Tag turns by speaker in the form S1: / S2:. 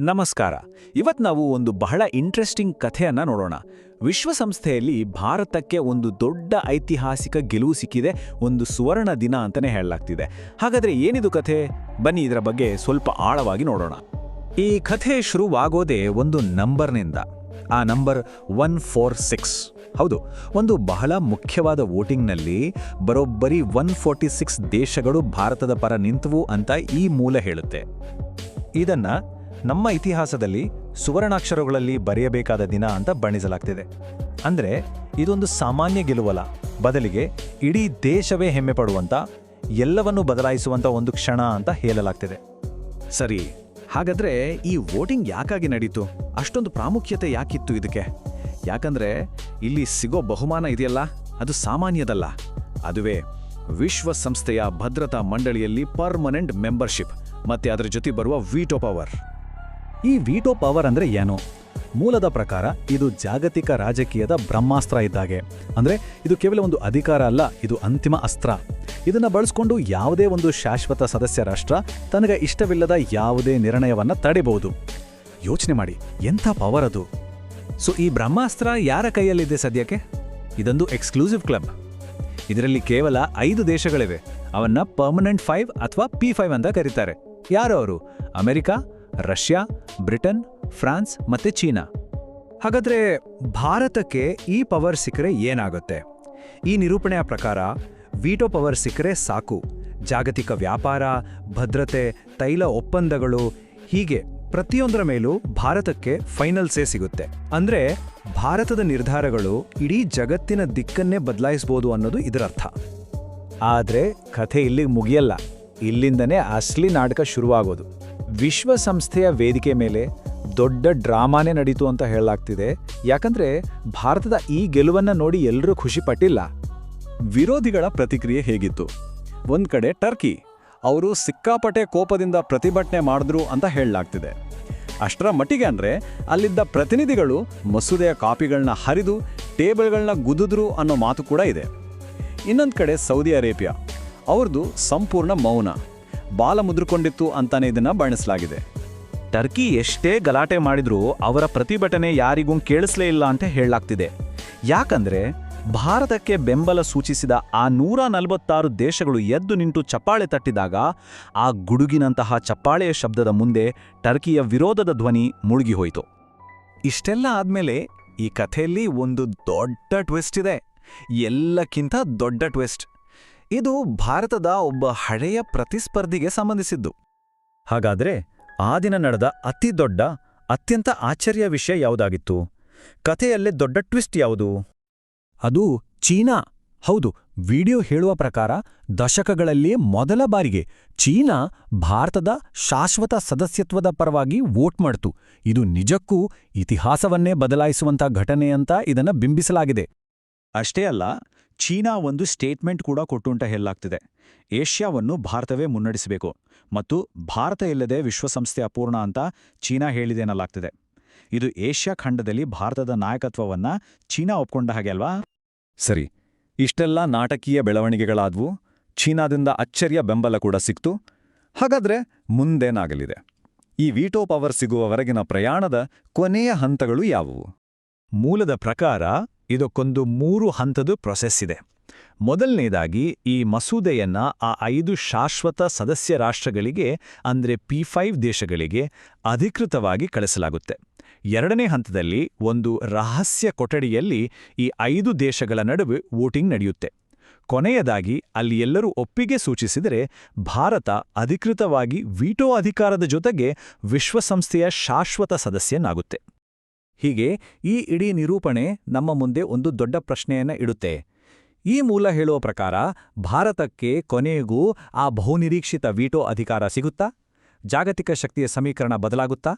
S1: ನಮಸ್ಕಾರ. ಇವತ್ತು ನಾವು ಒಂದು ಬಹಳ ಇಂಟ್ರೆಸ್ಟಿಂಗ್ ಕಥೆಯನ್ನು ನೋಡೋಣ. ವಿಶ್ವಸಂಸ್ಥೆಯಲ್ಲಿ ಭಾರತಕ್ಕೆ ಒಂದು ದೊಡ್ಡ ಐತಿಹಾಸಿಕ ಗೆಲುವು ಸಿಕ್ಕಿದೆ. ಒಂದು ಸುವರ್ಣ ದಿನ ಅಂತಲೇ ಹೇಳಲಾಗ್ತಿದೆ. ಹಾಗಾದ್ರೆ ಏನಿದು ಕಥೆ? ಬನ್ನಿ ಇದರ ಬಗ್ಗೆ ಸ್ವಲ್ಪ ಆಳವಾಗಿ ನೋಡೋಣ. ಈ ಕಥೆ ಶುರುವಾಗೋದೇ ಒಂದು ನಂಬರ್ನಿಂದ. ಆ ನಂಬರ್ ಒನ್ ಫೋರ್ ಸಿಕ್ಸ್. ಹೌದು, ಒಂದು ಬಹಳ ಮುಖ್ಯವಾದ ವೋಟಿಂಗ್ನಲ್ಲಿ ಬರೋಬ್ಬರಿ ಒನ್ ಫೋರ್ಟಿ ಸಿಕ್ಸ್ ದೇಶಗಳು ಭಾರತದ ಪರ ನಿಂತವು ಅಂತ ಈ ಮೂಲ ಹೇಳುತ್ತೆ. ಇದನ್ನ ನಮ್ಮ ಇತಿಹಾಸದಲ್ಲಿ ಸುವರ್ಣಾಕ್ಷರಗಳಲ್ಲಿ ಬರೆಯಬೇಕಾದ ದಿನ ಅಂತ ಬಣ್ಣಿಸಲಾಗ್ತಿದೆ. ಅಂದರೆ ಇದೊಂದು ಸಾಮಾನ್ಯ ಗೆಲುವಲ್ಲ ಬದಲಿಗೆ ಇಡೀ ದೇಶವೇ ಹೆಮ್ಮೆ ಪಡುವಂಥ ಎಲ್ಲವನ್ನೂ ಬದಲಾಯಿಸುವಂಥ ಒಂದು ಕ್ಷಣ ಅಂತ ಹೇಳಲಾಗ್ತಿದೆ. ಸರಿ, ಹಾಗಾದ್ರೆ ಈ ವೋಟಿಂಗ್ ಯಾಕಾಗಿ ನಡೀತು? ಅಷ್ಟೊಂದು ಪ್ರಾಮುಖ್ಯತೆ ಯಾಕಿತ್ತು ಇದಕ್ಕೆ? ಯಾಕಂದ್ರೆ ಇಲ್ಲಿ ಸಿಗೋ ಬಹುಮಾನ ಇದೆಯಲ್ಲ, ಅದು ಸಾಮಾನ್ಯದಲ್ಲ. ಅದುವೇ ವಿಶ್ವಸಂಸ್ಥೆಯ ಭದ್ರತಾ ಮಂಡಳಿಯಲ್ಲಿ ಪರ್ಮನೆಂಟ್ ಮೆಂಬರ್ಶಿಪ್, ಮತ್ತೆ ಅದರ ಜೊತೆ ಬರುವ ವೀಟೋ ಪವರ್. ಈ ವೀಟೋ ಪವರ್ ಅಂದ್ರೆ ಏನು? ಮೂಲದ ಪ್ರಕಾರ ಇದು ಜಾಗತಿಕ ರಾಜಕೀಯದ ಬ್ರಹ್ಮಾಸ್ತ್ರ ಇದ್ದಾಗೆ. ಅಂದ್ರೆ ಇದು ಕೇವಲ ಒಂದು ಅಧಿಕಾರ ಅಲ್ಲ, ಇದು ಅಂತಿಮ ಅಸ್ತ್ರ. ಇದನ್ನ ಬಳಸ್ಕೊಂಡು ಯಾವುದೇ ಒಂದು ಶಾಶ್ವತ ಸದಸ್ಯ ರಾಷ್ಟ್ರ ತನಗೆ ಇಷ್ಟವಿಲ್ಲದ ಯಾವುದೇ ನಿರ್ಣಯವನ್ನ ತಡೆಯಬಹುದು ಯೋಚನೆ ಮಾಡಿ, ಎಂಥ ಪವರ್ ಅದು? ಸೊ ಈ ಬ್ರಹ್ಮಾಸ್ತ್ರ ಯಾರ ಕೈಯಲ್ಲಿದೆ ಸದ್ಯಕ್ಕೆ? ಇದೊಂದು ಎಕ್ಸ್ಕ್ಲೂಸಿವ್ ಕ್ಲಬ್. ಇದರಲ್ಲಿ ಕೇವಲ ಐದು ದೇಶಗಳಿವೆ. ಅವನ್ನ ಪರ್ಮನೆಂಟ್ ಫೈವ್ ಅಥವಾ ಪಿ ಫೈವ್ ಅಂತ ಕರೀತಾರೆ. ಯಾರು ಅವರು? ಅಮೆರಿಕ ರಷ್ಯಾ, ಬ್ರಿಟನ್, ಫ್ರಾನ್ಸ್ ಮತ್ತು ಚೀನಾ. ಹಾಗಾದರೆ ಭಾರತಕ್ಕೆ ಈ ಪವರ್ ಸಿಕ್ಕರೆ ಏನಾಗುತ್ತೆ? ಈ ನಿರೂಪಣೆಯ ಪ್ರಕಾರ ವೀಟೋ ಪವರ್ ಸಿಕ್ಕರೆ ಸಾಕು. ಜಾಗತಿಕ ವ್ಯಾಪಾರ, ಭದ್ರತೆ, ತೈಲ ಒಪ್ಪಂದಗಳು ಹೀಗೆ ಪ್ರತಿಯೊಂದರ ಮೇಲೂ ಭಾರತಕ್ಕೆ ಫೈನಲ್ಸೇ ಸಿಗುತ್ತೆ. ಅಂದರೆ ಭಾರತದ ನಿರ್ಧಾರಗಳು ಇಡೀ ಜಗತ್ತಿನ ದಿಕ್ಕನ್ನೇ ಬದಲಾಯಿಸಬಹುದು ಅನ್ನೋದು ಇದರರ್ಥ ಆದರೆ ಕಥೆ ಇಲ್ಲಿಗೆ ಮುಗಿಯಲ್ಲ. ಇಲ್ಲಿಂದನೇ ಅಸಲಿ ನಾಟಕ ಶುರುವಾಗೋದು. ವಿಶ್ವಸಂಸ್ಥೆಯ ವೇದಿಕೆ ಮೇಲೆ ದೊಡ್ಡ ಡ್ರಾಮಾನೇ ನಡೀತು ಅಂತ ಹೇಳಲಾಗ್ತಿದೆ. ಯಾಕಂದ್ರೆ ಭಾರತದ ಈ ಗೆಲುವನ್ನ ನೋಡಿ ಎಲ್ಲರೂ ಖುಷಿ ಪಟ್ಟಿಲ್ಲ. ವಿರೋಧಿಗಳ ಪ್ರತಿಕ್ರಿಯೆ ಹೇಗಿತ್ತು? ಒಂದು ಕಡೆ ಟರ್ಕಿ, ಅವರು ಸಿಕ್ಕಾಪಟ್ಟೆ ಕೋಪದಿಂದ ಪ್ರತಿಭಟನೆ ಮಾಡಿದ್ರು ಅಂತ ಹೇಳಲಾಗ್ತಿದೆ. ಅಷ್ಟರ ಮಟ್ಟಿಗೆ ಅಂದರೆ ಅಲ್ಲಿದ್ದ ಪ್ರತಿನಿಧಿಗಳು ಮಸೂದೆಯ ಕಾಪಿಗಳನ್ನ ಹರಿದು ಟೇಬಲ್ಗಳನ್ನ ಗುದಿದ್ರು ಅನ್ನೋ ಮಾತು ಕೂಡ ಇದೆ. ಇನ್ನೊಂದು ಕಡೆ ಸೌದಿ ಅರೇಬಿಯಾ ಅವ್ರದ್ದು ಸಂಪೂರ್ಣ ಮೌನ. ಬಾಲ ಮುದ್ರಿಕೊಂಡಿತ್ತು ಅಂತಾನೆ ಇದನ್ನ ಬಣ್ಣಿಸಲಾಗಿದೆ. ಟರ್ಕಿ ಎಷ್ಟೇ ಗಲಾಟೆ ಮಾಡಿದ್ರೂ ಅವರ ಪ್ರತಿಭಟನೆ ಯಾರಿಗೂ ಕೇಳಿಸ್ಲೇ ಇಲ್ಲ ಅಂತ ಹೇಳಲಾಗ್ತಿದೆ. ಯಾಕಂದ್ರೆ ಭಾರತಕ್ಕೆ ಬೆಂಬಲ ಸೂಚಿಸಿದ ಆ ನೂರ ನಲವತ್ತಾರು ದೇಶಗಳು ಎದ್ದು ನಿಂತು ಚಪ್ಪಾಳೆ ತಟ್ಟಿದಾಗ ಆ ಗುಡುಗಿನಂತಹ ಚಪ್ಪಾಳೆಯ ಶಬ್ದದ ಮುಂದೆ ಟರ್ಕಿಯ ವಿರೋಧದ ಧ್ವನಿ ಮುಳುಗಿಹೋಯಿತು. ಇಷ್ಟೆಲ್ಲ ಆದ್ಮೇಲೆ ಈ ಕಥೆಯಲ್ಲಿ ಒಂದು ದೊಡ್ಡ ಟ್ವಿಸ್ಟ್ ಇದೆ. ಎಲ್ಲಕ್ಕಿಂತ ದೊಡ್ಡ ಟ್ವಿಸ್ಟ್. ಇದು ಭಾರತದ ಒಬ್ಬ ಹಳೆಯ ಪ್ರತಿಸ್ಪರ್ಧಿಗೆ ಸಂಬಂಧಿಸಿದ್ದು. ಹಾಗಾದ್ರೆ ಆ ದಿನ ನಡೆದ ಅತಿ ದೊಡ್ಡ, ಅತ್ಯಂತ ಆಶ್ಚರ್ಯ ವಿಷಯ ಯಾವುದಾಗಿತ್ತು? ಕಥೆಯಲ್ಲೇ ದೊಡ್ಡ ಟ್ವಿಸ್ಟ್ ಯಾವುದು? ಅದು ಚೀನಾ. ಹೌದು, ವಿಡಿಯೋ ಹೇಳುವ ಪ್ರಕಾರ ದಶಕಗಳಲ್ಲಿ ಮೊದಲ ಬಾರಿಗೆ ಚೀನಾ ಭಾರತದ ಶಾಶ್ವತ ಸದಸ್ಯತ್ವದ ಪರವಾಗಿ ವೋಟ್ ಮಾಡ್ತು. ಇದು ನಿಜಕ್ಕೂ ಇತಿಹಾಸವನ್ನೇ ಬದಲಾಯಿಸುವಂಥ ಘಟನೆ ಅಂತ ಇದನ್ನ ಬಿಂಬಿಸಲಾಗಿದೆ. ಅಷ್ಟೇ ಅಲ್ಲ ಚೀನಾ ಒಂದು ಸ್ಟೇಟ್ಮೆಂಟ್ ಕೂಡ ಕೊಟ್ಟು ಅಂತ ಹೇಳಲಾಗ್ತಿದೆ ಏಷ್ಯಾವನ್ನು ಭಾರತವೇ ಮುನ್ನಡೆಸಬೇಕು ಮತ್ತು ಭಾರತ ಇಲ್ಲದೆ ವಿಶ್ವಸಂಸ್ಥೆ ಅಪೂರ್ಣ ಅಂತ ಚೀನಾ ಹೇಳಿದೆನಲಾಗ್ತಿದೆ ಇದು ಏಷ್ಯಾ ಖಂಡದಲ್ಲಿ ಭಾರತದ ನಾಯಕತ್ವವನ್ನ ಚೀನಾ ಒಪ್ಕೊಂಡ ಹಾಗೆ ಅಲ್ವಾ? ಸರಿ, ಇಷ್ಟೆಲ್ಲ ನಾಟಕೀಯ ಬೆಳವಣಿಗೆಗಳಾದ್ವು, ಚೀನಾದಿಂದ ಅಚ್ಚರಿಯ ಬೆಂಬಲ ಕೂಡ ಸಿಕ್ತು, ಹಾಗಾದ್ರೆ ಮುಂದೇನಾಗಲಿದೆ? ಈ ವೀಟೋ ಪವರ್ ಸಿಗುವವರೆಗಿನ ಪ್ರಯಾಣದ ಕೊನೆಯ ಹಂತಗಳು ಯಾವುವು? ಮೂಲದ ಪ್ರಕಾರ ಇದಕ್ಕೊಂದು ಮೂರು ಹಂತದ ಪ್ರೊಸೆಸ್ ಇದೆ. ಮೊದಲನೇದಾಗಿ ಈ ಮಸೂದೆಯನ್ನ ಆ ಐದು ಶಾಶ್ವತ ಸದಸ್ಯ ರಾಷ್ಟ್ರಗಳಿಗೆ, ಅಂದರೆ ಪಿ ಫೈವ್ ದೇಶಗಳಿಗೆ ಅಧಿಕೃತವಾಗಿ ಕಳಿಸಲಾಗುತ್ತೆ. ಎರಡನೇ ಹಂತದಲ್ಲಿ ಒಂದು ರಹಸ್ಯ ಕೊಠಡಿಯಲ್ಲಿ ಈ ಐದು ದೇಶಗಳ ನಡುವೆ ವೋಟಿಂಗ್ ನಡೆಯುತ್ತೆ. ಕೊನೆಯದಾಗಿ ಅಲ್ಲಿ ಎಲ್ಲರೂ ಒಪ್ಪಿಗೆ ಸೂಚಿಸಿದರೆ ಭಾರತ ಅಧಿಕೃತವಾಗಿ ವೀಟೋ ಅಧಿಕಾರದ ಜೊತೆಗೆ ವಿಶ್ವಸಂಸ್ಥೆಯ ಶಾಶ್ವತ ಸದಸ್ಯನಾಗುತ್ತೆ. ಹೀಗೆ ಈ ಇಡೀ ನಿರೂಪಣೆ ನಮ್ಮ ಮುಂದೆ ಒಂದು ದೊಡ್ಡ ಪ್ರಶ್ನೆಯನ್ನ ಇಡುತ್ತೆ. ಈ ಮೂಲ ಹೇಳುವ ಪ್ರಕಾರ ಭಾರತಕ್ಕೆ ಕೊನೆಗೂ ಆ ಬಹುನಿರೀಕ್ಷಿತ ವೀಟೋ ಅಧಿಕಾರ ಸಿಗುತ್ತಾ? ಜಾಗತಿಕ ಶಕ್ತಿಯ ಸಮೀಕರಣ ಬದಲಾಗುತ್ತಾ?